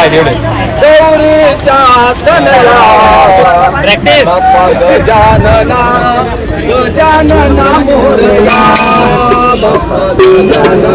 काय दीड गौरीच्या जानना प्रॅक्टिस गजानना गजानना मोरया. जानना